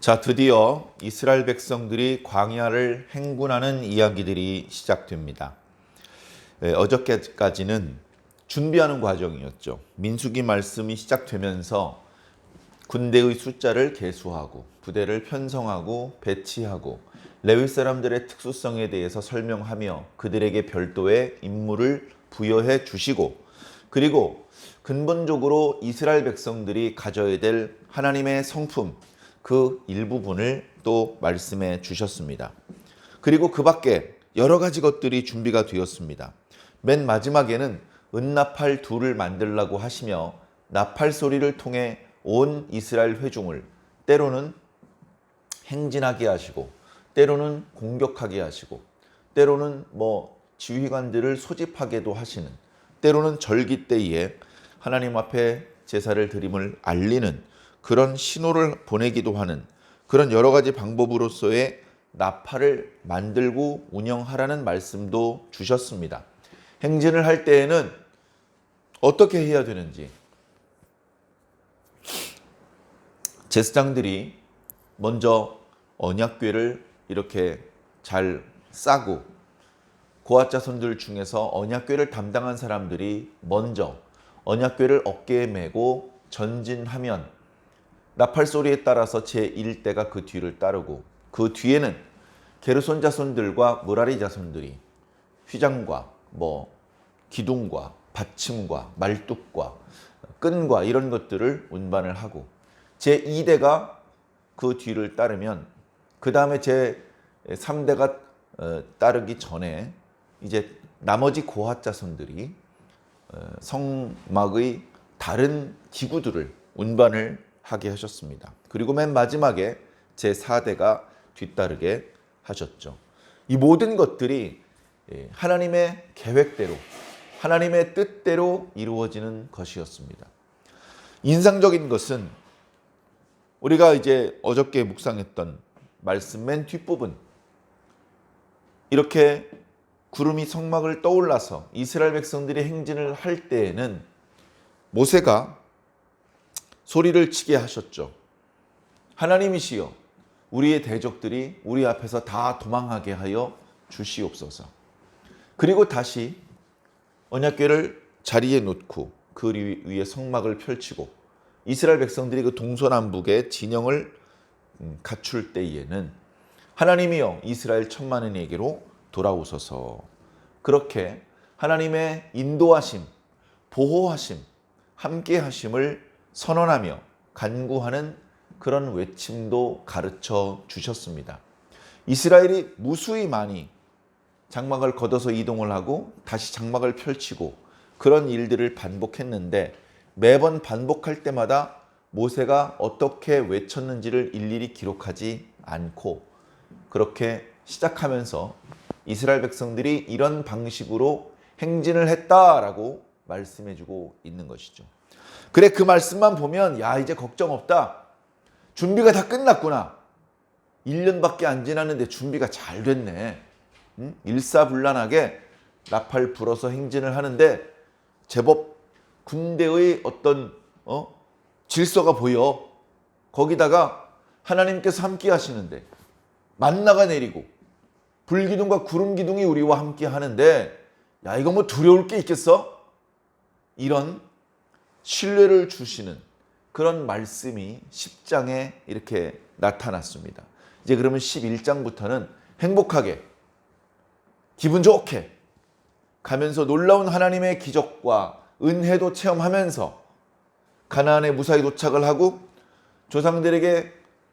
자, 드디어 이스라엘 백성들이 광야를 행군하는 이야기들이 시작됩니다. 예, 어저께까지는 준비하는 과정이었죠. 민수기 말씀이 시작되면서 군대의 숫자를 계수하고 부대를 편성하고 배치하고 레위 사람들의 특수성에 대해서 설명하며 그들에게 별도의 임무를 부여해 주시고 그리고 근본적으로 이스라엘 백성들이 가져야 될 하나님의 성품 그 일부분을 또 말씀해 주셨습니다. 그리고 그 밖에 여러 가지 것들이 준비가 되었습니다. 맨 마지막에는 은나팔 둘을 만들라고 하시며 나팔 소리를 통해 온 이스라엘 회중을 때로는 행진하게 하시고 때로는 공격하게 하시고 때로는 뭐 지휘관들을 소집하게도 하시는 때로는 절기 때에 하나님 앞에 제사를 드림을 알리는 그런 신호를 보내기도 하는 그런 여러 가지 방법으로서의 나팔을 만들고 운영하라는 말씀도 주셨습니다. 행진을 할 때에는 어떻게 해야 되는지 제사장들이 먼저 언약궤를 이렇게 잘 싸고 고아자손들 중에서 언약궤를 담당한 사람들이 먼저 언약궤를 어깨에 메고 전진하면 나팔 소리에 따라서 제 1대가 그 뒤를 따르고 그 뒤에는 게르손 자손들과 무라리 자손들이 휘장과 뭐 기둥과 받침과 말뚝과 끈과 이런 것들을 운반을 하고 제 2대가 그 뒤를 따르면 그 다음에 제 3대가 어, 따르기 전에 이제 나머지 고핫 자손들이 어, 성막의 다른 기구들을 운반을 하게 하셨습니다. 그리고 맨 마지막에 제 4대가 뒤따르게 하셨죠. 이 모든 것들이 예, 하나님의 계획대로 하나님의 뜻대로 이루어지는 것이었습니다. 인상적인 것은 우리가 이제 어저께 묵상했던 말씀 맨 뒷부분 이렇게 구름이 성막을 떠올라서 이스라엘 백성들이 행진을 할 때에는 모세가 소리를 치게 하셨죠. 하나님이시여 우리의 대적들이 우리 앞에서 다 도망하게 하여 주시옵소서. 그리고 다시 언약궤를 자리에 놓고 그 위에 성막을 펼치고 이스라엘 백성들이 그 동서남북의 진영을 음, 갖출 때에는 하나님이여 이스라엘 천만인에게로 돌아오소서. 그렇게 하나님의 인도하심, 보호하심, 함께하심을 선언하며 간구하는 그런 외침도 가르쳐 주셨습니다. 이스라엘이 무수히 많이 장막을 걷어서 이동을 하고 다시 장막을 펼치고 그런 일들을 반복했는데 매번 반복할 때마다 모세가 어떻게 외쳤는지를 일일이 기록하지 않고 그렇게 시작하면서 이스라엘 백성들이 이런 방식으로 행진을 했다라고 말씀해 주고 있는 것이죠. 그래 그 말씀만 보면 야 이제 걱정 없다. 준비가 다 끝났구나. 1년밖에 안 지났는데 준비가 잘 됐네. 응? 일사불란하게 나팔 불어서 행진을 하는데 제법 군대의 어떤 어? 질서가 보여. 거기다가 하나님께서 함께 하시는데 만나가 내리고 불기둥과 구름 기둥이 우리와 함께 하는데 야 이거 뭐 두려울 게 있겠어? 이런 신뢰를 주시는 그런 말씀이 10장에 이렇게 나타났습니다. 이제 그러면 11장부터는 행복하게 기분 좋게 가면서 놀라운 하나님의 기적과 은혜도 체험하면서 가나안에 무사히 도착을 하고 조상들에게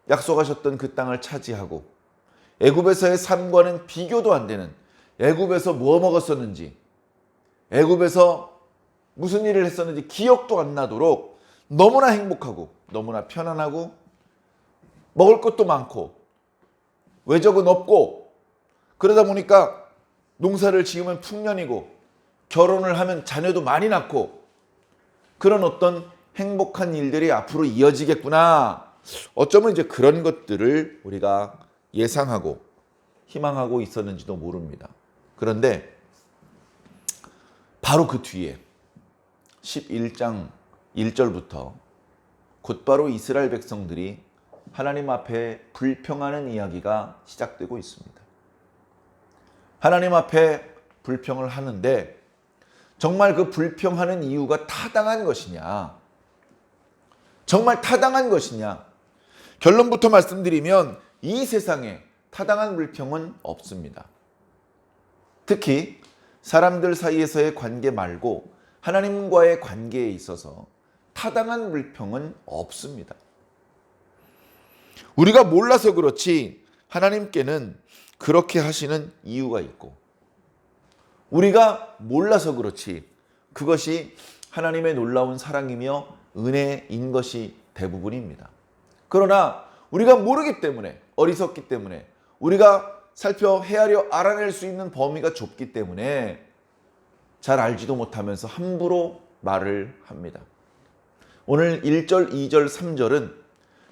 약속하셨던 그 땅을 차지하고 애굽에서의 삶과는 비교도 안 되는 애굽에서 뭐 먹었었는지 애굽에서 무슨 일을 했었는지 기억도 안 나도록 너무나 행복하고 너무나 편안하고 먹을 것도 많고 외적은 없고 그러다 보니까 농사를 지으면 풍년이고 결혼을 하면 자녀도 많이 낳고 그런 어떤 행복한 일들이 앞으로 이어지겠구나. 어쩌면 이제 그런 것들을 우리가 예상하고 희망하고 있었는지도 모릅니다. 그런데 바로 그 뒤에 11장 1절부터 곧바로 이스라엘 백성들이 하나님 앞에 불평하는 이야기가 시작되고 있습니다. 하나님 앞에 불평을 하는데 정말 그 불평하는 이유가 타당한 것이냐? 정말 타당한 것이냐? 결론부터 말씀드리면 이 세상에 타당한 불평은 없습니다. 특히 사람들 사이에서의 관계 말고 하나님과의 관계에 있어서 타당한 불평은 없습니다. 우리가 몰라서 그렇지 하나님께는 그렇게 하시는 이유가 있고 우리가 몰라서 그렇지 그것이 하나님의 놀라운 사랑이며 은혜인 것이 대부분입니다. 그러나 우리가 모르기 때문에 어리석기 때문에 우리가 살펴 헤아려 알아낼 수 있는 범위가 좁기 때문에 잘 알지도 못하면서 함부로 말을 합니다. 오늘 1절, 2절, 3절은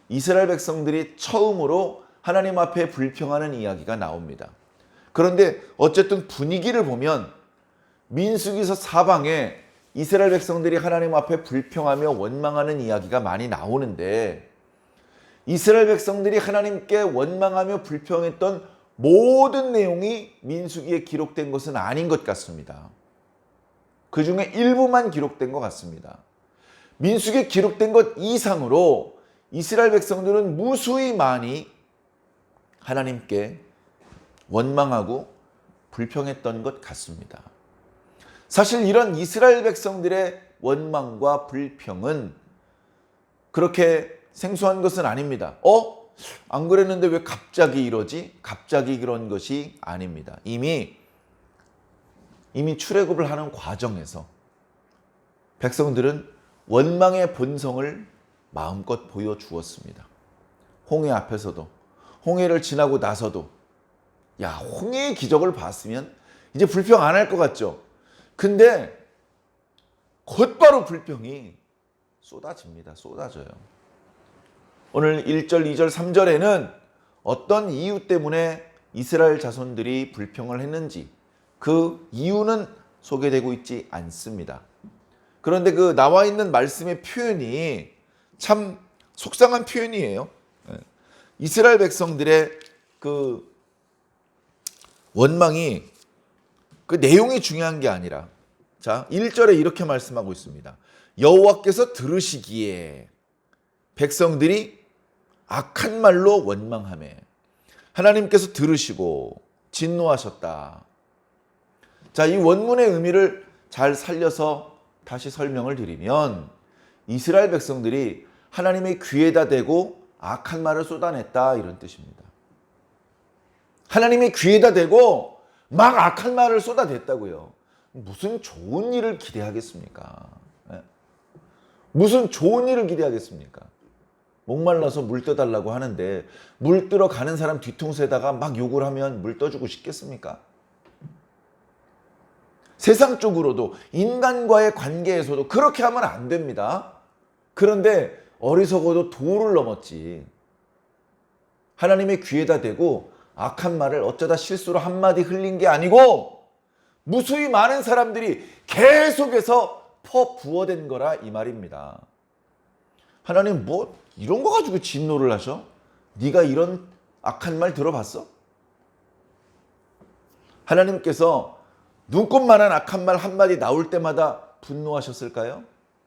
이스라엘 백성들이 처음으로 하나님 앞에 불평하는 이야기가 나옵니다. 그런데 어쨌든 분위기를 보면 민수기서 사방에 이스라엘 백성들이 하나님 앞에 불평하며 원망하는 이야기가 많이 나오는데 이스라엘 백성들이 하나님께 원망하며 불평했던 모든 내용이 민수기에 기록된 것은 아닌 것 같습니다. 그 중에 일부만 기록된 것 같습니다. 민수기에 기록된 것 이상으로 이스라엘 백성들은 무수히 많이 하나님께 원망하고 불평했던 것 같습니다. 사실 이런 이스라엘 백성들의 원망과 불평은 그렇게 생소한 것은 아닙니다. 어? 안 그랬는데 왜 갑자기 이러지? 갑자기 그런 것이 아닙니다. 이미 이미 출애굽을 하는 과정에서 백성들은 원망의 본성을 마음껏 보여주었습니다. 홍해 앞에서도 홍해를 지나고 나서도 야 홍해의 기적을 봤으면 이제 불평 안 할 것 같죠. 근데 곧바로 불평이 쏟아집니다. 쏟아져요. 오늘 1절, 2절, 3절에는 어떤 이유 때문에 이스라엘 자손들이 불평을 했는지 그 이유는 소개되고 있지 않습니다. 그런데 그 나와 있는 말씀의 표현이 참 속상한 표현이에요. 예. 이스라엘 백성들의 그 원망이 그 내용이 중요한 게 아니라 자, 1절에 이렇게 말씀하고 있습니다. 여호와께서 들으시기에 백성들이 악한 말로 원망함에 하나님께서 들으시고 진노하셨다. 자, 이 원문의 의미를 잘 살려서 다시 설명을 드리면 이스라엘 백성들이 하나님의 귀에다 대고 악한 말을 쏟아냈다 이런 뜻입니다. 하나님의 귀에다 대고 막 악한 말을 쏟아냈다고요. 무슨 좋은 일을 기대하겠습니까? 예? 무슨 좋은 일을 기대하겠습니까? 목말라서 물 떠달라고 하는데 물 뜨러 가는 사람 뒤통수에다가 막 욕을 하면 물 떠주고 싶겠습니까? 세상적으로도 인간과의 관계에서도 그렇게 하면 안 됩니다. 그런데 어리석어도 도를 넘었지. 하나님의 귀에다 대고 악한 말을 어쩌다 실수로 한마디 흘린 게 아니고 무수히 많은 사람들이 계속해서 퍼 부어댄 거라 이 말입니다. 하나님 뭐 이런 거 가지고 진노를 하셔? 네가 이런 악한 말 들어봤어? 하나님께서 눈꽃만한 악한 말 한마디 나올 때마다 분노하셨을까요?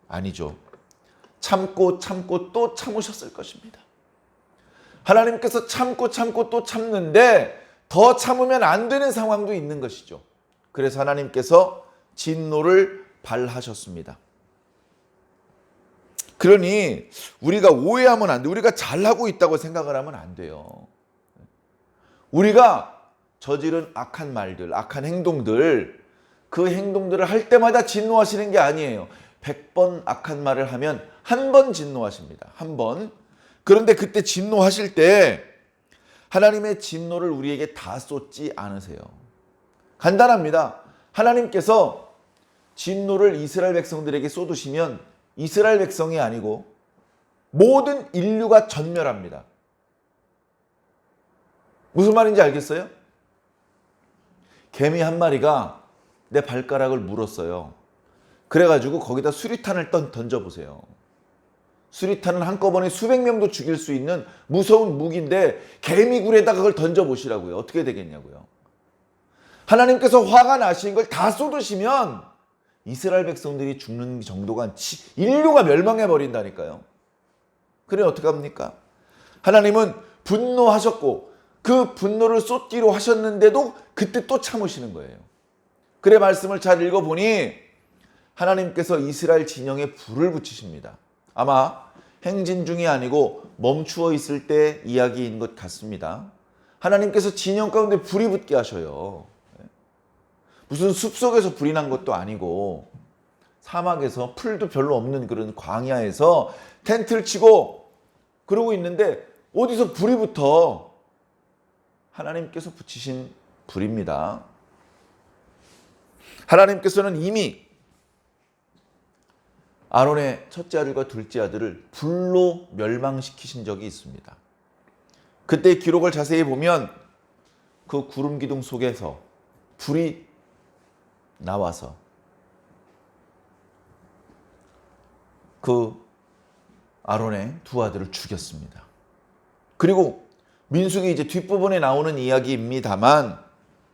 아니죠. 참고 참고 또 참으셨을 것입니다. 하나님께서 참고 참고 또 참는데 더 참으면 안 되는 상황도 있는 것이죠. 그래서 하나님께서 진노를 발하셨습니다. 그러니 우리가 오해하면 안 돼. 우리가 잘하고 있다고 생각을 하면 안 돼요. 우리가 저지른 악한 말들, 악한 행동들, 그 행동들을 할 때마다 진노하시는 게 아니에요. 100번 악한 말을 하면 한 번 진노하십니다. 한 번. 그런데 그때 진노하실 때 하나님의 진노를 우리에게 다 쏟지 않으세요. 간단합니다. 하나님께서 진노를 이스라엘 백성들에게 쏟으시면 이스라엘 백성이 아니고 모든 인류가 전멸합니다. 무슨 말인지 알겠어요? 개미 한 마리가 내 발가락을 물었어요. 그래가지고 거기다 수리탄을 던, 던져보세요. 수리탄은 한꺼번에 수백 명도 죽일 수 있는 무서운 무기인데 개미굴에다가 그걸 던져보시라고요. 어떻게 되겠냐고요. 하나님께서 화가 나신 걸 다 쏟으시면 이스라엘 백성들이 죽는 정도가 치- 인류가 멸망해 버린다니까요. 그래 어떻게 합니까? 하나님은 분노하셨고 그 분노를 쏟기로 하셨는데도 그때 또 참으시는 거예요. 그래 말씀을 잘 읽어보니 하나님께서 이스라엘 진영에 불을 붙이십니다. 아마 행진 중이 아니고 멈추어 있을 때 이야기인 것 같습니다. 하나님께서 진영 가운데 불이 붙게 하셔요. 무슨 숲속에서 불이 난 것도 아니고 사막에서 풀도 별로 없는 그런 광야에서 텐트를 치고 그러고 있는데 어디서 불이 붙어 하나님께서 붙이신 불입니다. 하나님께서는 이미 아론의 첫째 아들과 둘째 아들을 불로 멸망시키신 적이 있습니다. 그때 기록을 자세히 보면 그 구름 기둥 속에서 불이 나와서 그 아론의 두 아들을 죽였습니다. 그리고 민숙이 이제 뒷부분에 나오는 이야기입니다만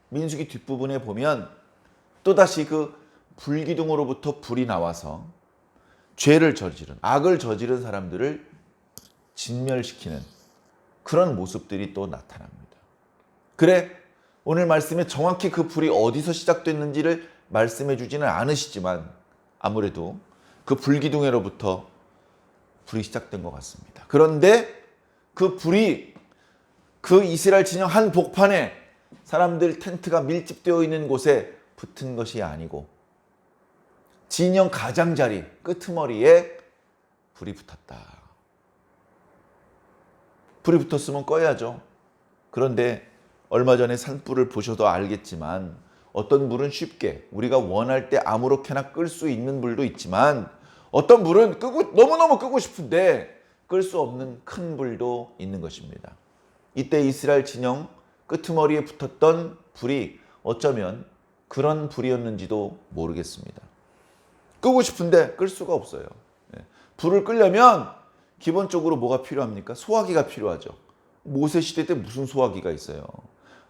민숙이 뒷부분에 보면 또다시 그 불기둥으로부터 불이 나와서 죄를 저지른 악을 저지른 사람들을 진멸시키는 그런 모습들이 또 나타납니다. 그래 오늘 말씀에 정확히 그 불이 어디서 시작됐는지를 말씀해 주지는 않으시지만 아무래도 그 불기둥에로부터 불이 시작된 것 같습니다. 그런데 그 불이 그 이스라엘 진영 한 복판에 사람들 텐트가 밀집되어 있는 곳에 붙은 것이 아니고 진영 가장자리 끄트머리에 불이 붙었다. 불이 붙었으면 꺼야죠. 그런데 얼마 전에 산불을 보셔도 알겠지만 어떤 불은 쉽게 우리가 원할 때 아무렇게나 끌 수 있는 불도 있지만 어떤 불은 끄고 너무너무 끄고 싶은데 끌 수 없는 큰 불도 있는 것입니다. 이때 이스라엘 진영 끄트머리에 붙었던 불이 어쩌면 그런 불이었는지도 모르겠습니다. 끄고 싶은데 끌 수가 없어요. 예. 불을 끄려면 기본적으로 뭐가 필요합니까? 소화기가 필요하죠. 모세 시대 때 무슨 소화기가 있어요?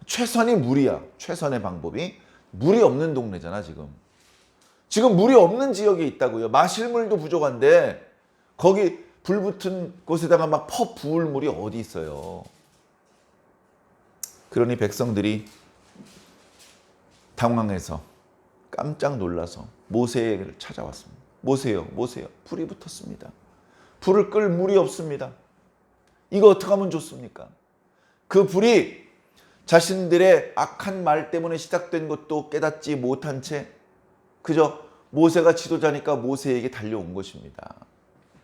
최선이 물이야. 최선의 방법이 물이 없는 동네잖아 지금. 지금 물이 없는 지역에 있다고요. 마실 물도 부족한데 거기 불 붙은 곳에다가 막 퍼 부을 물이 어디 있어요? 그러니 백성들이 당황해서 깜짝 놀라서 모세를 찾아왔습니다. 모세요, 모세요. 불이 붙었습니다. 불을 끌 물이 없습니다. 이거 어떻게 하면 좋습니까? 그 불이 자신들의 악한 말 때문에 시작된 것도 깨닫지 못한 채 그저 모세가 지도자니까 모세에게 달려온 것입니다.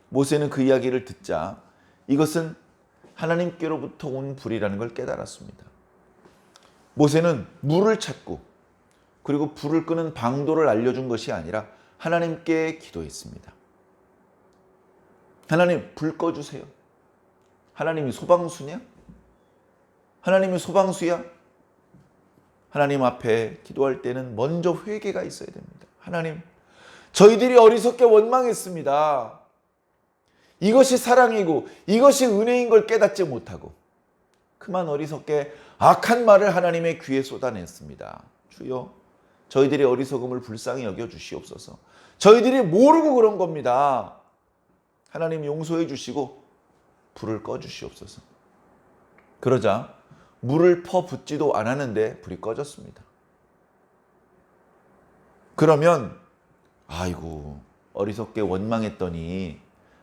모세는 그 이야기를 듣자 이것은 하나님께로부터 온 불이라는 걸 깨달았습니다. 모세는 물을 찾고 그리고 불을 끄는 방도를 알려준 것이 아니라 하나님께 기도했습니다. 하나님 불 꺼주세요. 하나님이 소방수냐? 하나님이 소방수야? 하나님 앞에 기도할 때는 먼저 회개가 있어야 됩니다. 하나님, 저희들이 어리석게 원망했습니다. 이것이 사랑이고 이것이 은혜인 걸 깨닫지 못하고 그만 어리석게 악한 말을 하나님의 귀에 쏟아냈습니다. 주여, 저희들의 어리석음을 불쌍히 여겨 주시옵소서. 저희들이 모르고 그런 겁니다. 하나님 용서해 주시고 불을 꺼 주시옵소서. 그러자 물을 퍼 붓지도 않았는데 불이 꺼졌습니다. 그러면 아이고 어리석게 원망했더니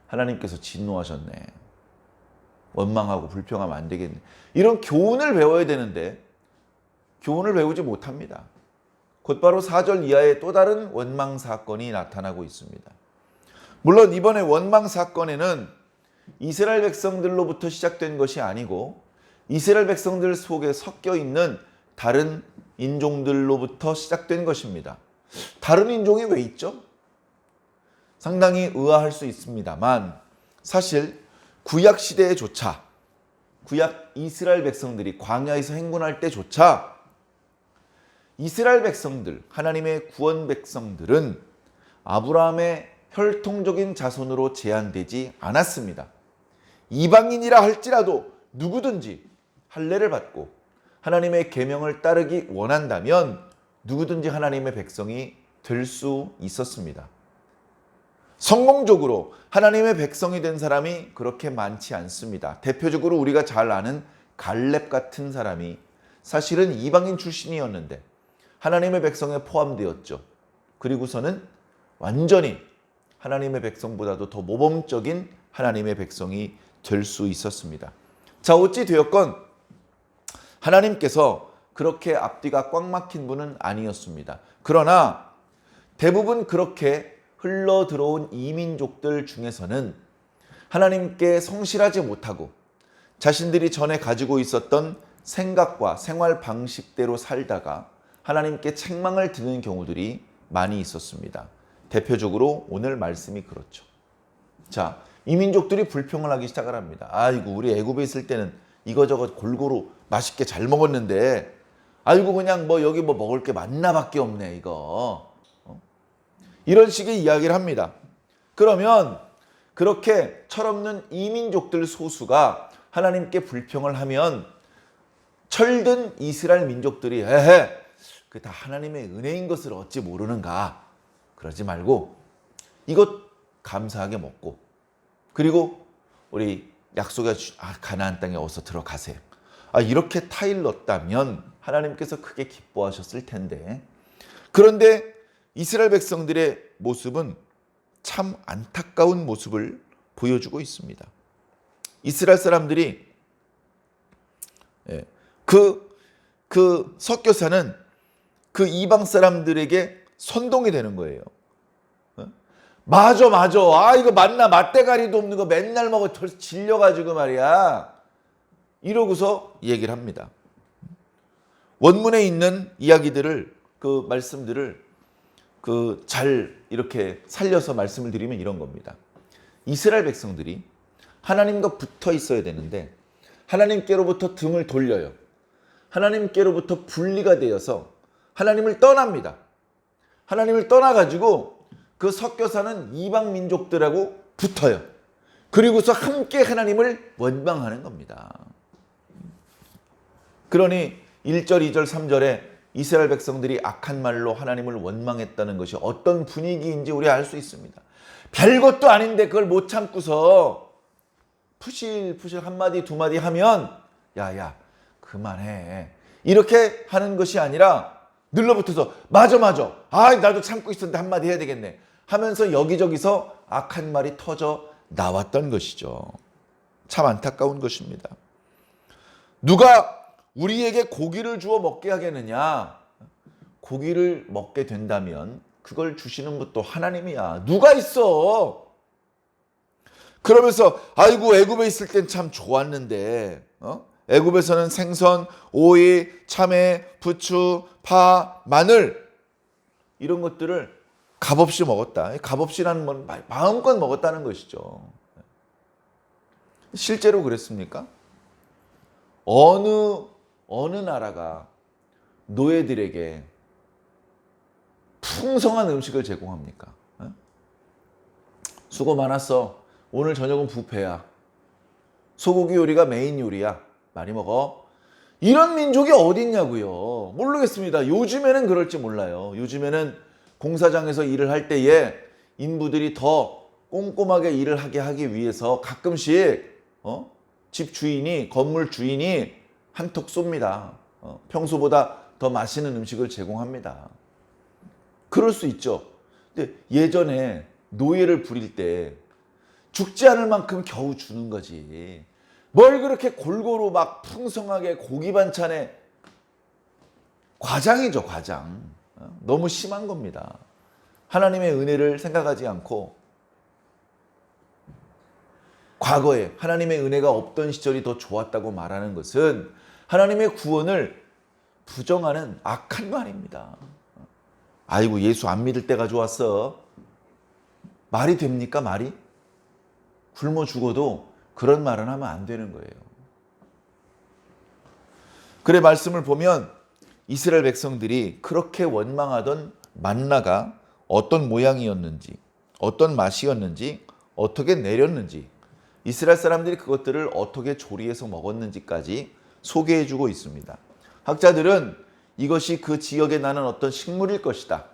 하나님께서 진노하셨네. 원망하고 불평하면 안 되겠네. 이런 교훈을 배워야 되는데 교훈을 배우지 못합니다. 곧바로 4절 이하의 또 다른 원망 사건이 나타나고 있습니다. 물론 이번에 원망 사건에는 이스라엘 백성들로부터 시작된 것이 아니고 이스라엘 백성들 속에 섞여 있는 다른 인종들로부터 시작된 것입니다. 다른 인종이 왜 있죠? 상당히 의아할 수 있습니다만 사실 구약 시대에조차 구약 이스라엘 백성들이 광야에서 행군할 때조차 이스라엘 백성들 하나님의 구원 백성들은 아브라함의 혈통적인 자손으로 제한되지 않았습니다. 이방인이라 할지라도 누구든지 할례를 받고 하나님의 계명을 따르기 원한다면 누구든지 하나님의 백성이 될 수 있었습니다. 성공적으로 하나님의 백성이 된 사람이 그렇게 많지 않습니다. 대표적으로 우리가 잘 아는 갈렙 같은 사람이 사실은 이방인 출신이었는데 하나님의 백성에 포함되었죠. 그리고서는 완전히 하나님의 백성보다도 더 모범적인 하나님의 백성이 될 수 있었습니다. 자, 어찌 되었건 하나님께서 그렇게 앞뒤가 꽉 막힌 분은 아니었습니다. 그러나 대부분 그렇게 흘러 들어온 이민족들 중에서는 하나님께 성실하지 못하고 자신들이 전에 가지고 있었던 생각과 생활 방식대로 살다가 하나님께 책망을 듣는 경우들이 많이 있었습니다. 대표적으로 오늘 말씀이 그렇죠. 자, 이민족들이 불평을 하기 시작을 합니다. 아이고, 우리 애굽에 있을 때는 이거저거 골고루 맛있게 잘 먹었는데 아이고 그냥 뭐 여기 뭐 먹을 게 만나밖에 없네 이거. 어? 이런 식의 이야기를 합니다. 그러면 그렇게 철없는 이민족들 소수가 하나님께 불평을 하면 철든 이스라엘 민족들이 에헤 그 다 하나님의 은혜인 것을 어찌 모르는가 그러지 말고 이것 감사하게 먹고 그리고 우리 약속의 주- 아, 가나안 땅에 어서 들어가세요. 아, 이렇게 타일렀다면 하나님께서 크게 기뻐하셨을 텐데 그런데 이스라엘 백성들의 모습은 참 안타까운 모습을 보여주고 있습니다. 이스라엘 사람들이 예, 그, 그 석교사는 그 이방 사람들에게 선동이 되는 거예요. 어? 맞아, 맞아. 아, 이거 맞나? 맛대가리도 없는 거 맨날 먹어. 덜 질려가지고 말이야. 이러고서 얘기를 합니다. 원문에 있는 이야기들을, 그 말씀들을 그 잘 이렇게 살려서 말씀을 드리면 이런 겁니다. 이스라엘 백성들이 하나님과 붙어 있어야 되는데 하나님께로부터 등을 돌려요. 하나님께로부터 분리가 되어서 하나님을 떠납니다. 하나님을 떠나가지고 그 섞여 사는 이방 민족들하고 붙어요. 그리고서 함께 하나님을 원망하는 겁니다. 그러니 1절, 2절, 3절에 이스라엘 백성들이 악한 말로 하나님을 원망했다는 것이 어떤 분위기인지 우리 알 수 있습니다. 별것도 아닌데 그걸 못 참고서 푸실푸실 한마디 두마디 하면 야야 그만해. 이렇게 하는 것이 아니라 늘러붙어서 맞아 맞아. 아 나도 참고 있었는데 한마디 해야 되겠네. 하면서 여기저기서 악한 말이 터져 나왔던 것이죠. 참 안타까운 것입니다. 누가 우리에게 고기를 주어 먹게 하겠느냐 고기를 먹게 된다면 그걸 주시는 것도 하나님이야 누가 있어 그러면서 아이고 애굽에 있을 땐 참 좋았는데 어? 애굽에서는 생선, 오이, 참외, 부추, 파, 마늘 이런 것들을 값없이 먹었다. 값없이라는 건 마- 마음껏 먹었다는 것이죠. 실제로 그랬습니까? 어느 어느 나라가 노예들에게 풍성한 음식을 제공합니까? 어? 수고 많았어. 오늘 저녁은 부페야. 소고기 요리가 메인 요리야. 많이 먹어. 이런 민족이 어딨냐고요. 모르겠습니다. 요즘에는 그럴지 몰라요. 요즘에는 공사장에서 일을 할 때에 인부들이 더 꼼꼼하게 일을 하게 하기 위해서 가끔씩 어? 집 주인이 건물 주인이 한턱 쏩니다. 어? 평소보다 더 맛있는 음식을 제공합니다. 그럴 수 있죠. 근데 예전에 노예를 부릴 때 죽지 않을 만큼 겨우 주는 거지. 뭘 그렇게 골고루 막 풍성하게 고기 반찬에 과장이죠, 과장. 어? 너무 심한 겁니다. 하나님의 은혜를 생각하지 않고 과거에 하나님의 은혜가 없던 시절이 더 좋았다고 말하는 것은 하나님의 구원을 부정하는 악한 말입니다. 아이고 예수 안 믿을 때가 좋았어. 말이 됩니까 말이? 굶어 죽어도 그런 말은 하면 안 되는 거예요. 그래 말씀을 보면 이스라엘 백성들이 그렇게 원망하던 만나가 어떤 모양이었는지 어떤 맛이었는지 어떻게 내렸는지 이스라엘 사람들이 그것들을 어떻게 조리해서 먹었는지까지 소개해주고 있습니다. 학자들은 이것이 그 지역에 나는 어떤 식물일 것이다.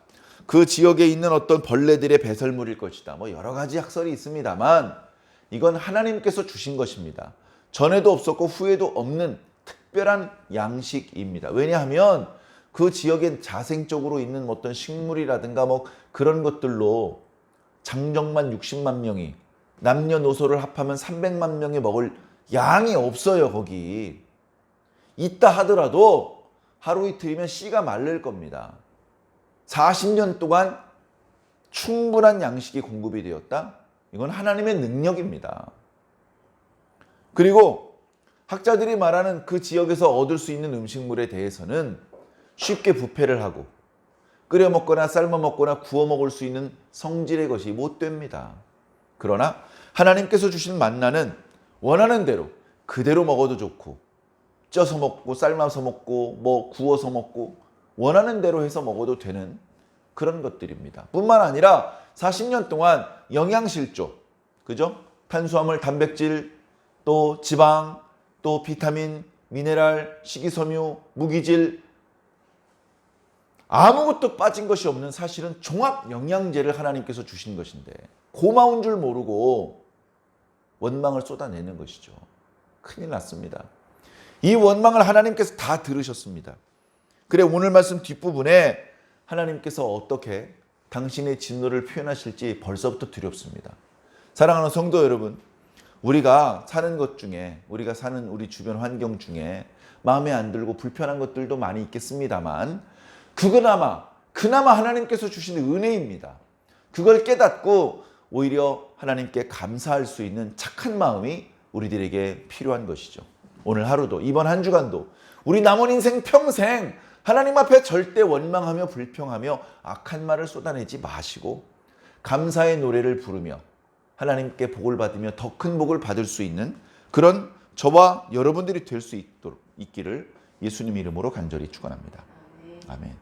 그 지역에 있는 어떤 벌레들의 배설물일 것이다. 뭐 여러 가지 학설이 있습니다만 이건 하나님께서 주신 것입니다. 전에도 없었고 후에도 없는 특별한 양식입니다. 왜냐하면 그 지역에 자생적으로 있는 어떤 식물이라든가 뭐 그런 것들로 장정만 60만 명이 남녀노소를 합하면 300만 명이 먹을 양이 없어요 거기 있다 하더라도 하루 이틀이면 씨가 말릴 겁니다. 40년 동안 충분한 양식이 공급이 되었다? 이건 하나님의 능력입니다. 그리고 학자들이 말하는 그 지역에서 얻을 수 있는 음식물에 대해서는 쉽게 부패를 하고 끓여 먹거나 삶아 먹거나 구워 먹을 수 있는 성질의 것이 못 됩니다. 그러나 하나님께서 주신 만나는 원하는 대로 그대로 먹어도 좋고 쪄서 먹고 삶아서 먹고 뭐 구워서 먹고 원하는 대로 해서 먹어도 되는 그런 것들입니다. 뿐만 아니라 40년 동안 영양실조, 그죠? 탄수화물, 단백질, 또 지방, 또 비타민, 미네랄, 식이섬유, 무기질 아무것도 빠진 것이 없는 사실은 종합 영양제를 하나님께서 주신 것인데 고마운 줄 모르고 원망을 쏟아내는 것이죠. 큰일 났습니다. 이 원망을 하나님께서 다 들으셨습니다. 그래 오늘 말씀 뒷부분에 하나님께서 어떻게 당신의 진노를 표현하실지 벌써부터 두렵습니다. 사랑하는 성도 여러분, 우리가 사는 것 중에 우리가 사는 우리 주변 환경 중에 마음에 안 들고 불편한 것들도 많이 있겠습니다만 그나마 그나마 하나님께서 주신 은혜입니다. 그걸 깨닫고 오히려 하나님께 감사할 수 있는 착한 마음이 우리들에게 필요한 것이죠. 오늘 하루도 이번 한 주간도 우리 남은 인생 평생 하나님 앞에 절대 원망하며 불평하며 악한 말을 쏟아내지 마시고 감사의 노래를 부르며 하나님께 복을 받으며 더 큰 복을 받을 수 있는 그런 저와 여러분들이 될 수 있도록 있기를 예수님 이름으로 간절히 축원합니다. 아멘.